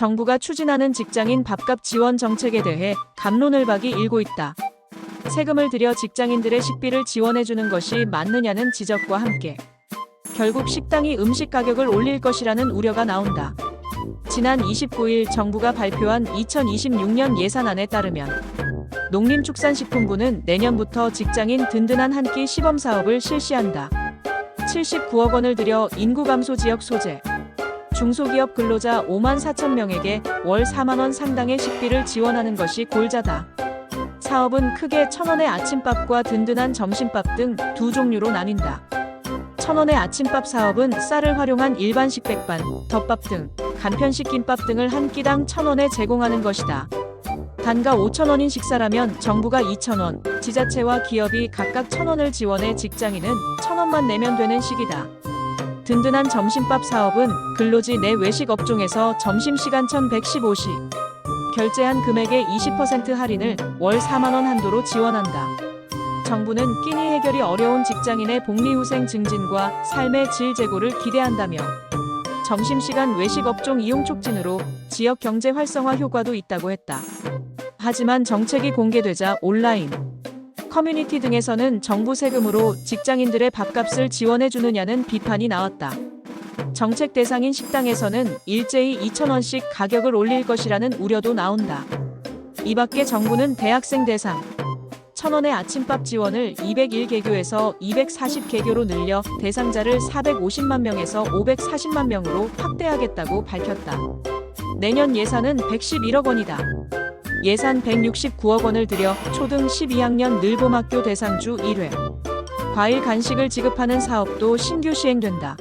정부가 추진하는 직장인 밥값 지원 정책에 대해 감론을 박이 일고 있다. 세금을 들여 직장인들의 식비를 지원해주는 것이 맞느냐는 지적과 함께 결국 식당이 음식 가격을 올릴 것이라는 우려가 나온다. 지난 29일 정부가 발표한 2026년 예산안에 따르면 농림축산식품부는 내년부터 직장인 든든한 한 끼 시범 사업을 실시한다. 79억 원을 들여 인구 감소 지역 소재, 중소기업 근로자 5만 4천 명에게 월 4만 원 상당의 식비를 지원하는 것이 골자다. 사업은 크게 천원의 아침밥과 든든한 점심밥 등 두 종류로 나뉜다. 천원의 아침밥 사업은 쌀을 활용한 일반식 백반, 덮밥 등 간편식 김밥 등을 한 끼당 천원에 제공하는 것이다. 단가 5천원인 식사라면 정부가 2천원, 지자체와 기업이 각각 천원을 지원해 직장인은 천원만 내면 되는 식이다. 든든한 점심밥 사업은 근로지 내 외식 업종에서 점심시간 1115시 결제한 금액의 20% 할인을 월 4만원 한도로 지원한다. 정부는 끼니 해결이 어려운 직장인의 복리후생 증진과 삶의 질 제고를 기대한다며 점심시간 외식 업종 이용 촉진으로 지역 경제 활성화 효과도 있다고 했다. 하지만 정책이 공개되자 온라인, 커뮤니티 등에서는 정부 세금으로 직장인들의 밥값을 지원해 주느냐는 비판이 나왔다. 정책 대상인 식당에서는 일제히 2,000원씩 가격을 올릴 것이라는 우려도 나온다. 이 밖에 정부는 대학생 대상 1,000원의 아침밥 지원을 201개교에서 240개교로 늘려 대상자를 450만 명에서 540만 명으로 확대하겠다고 밝혔다. 내년 예산은 111억 원이다. 예산 169억 원을 들여 초등 12학년 늘봄학교 대상주 1회 과일 간식을 지급하는 사업도 신규 시행된다.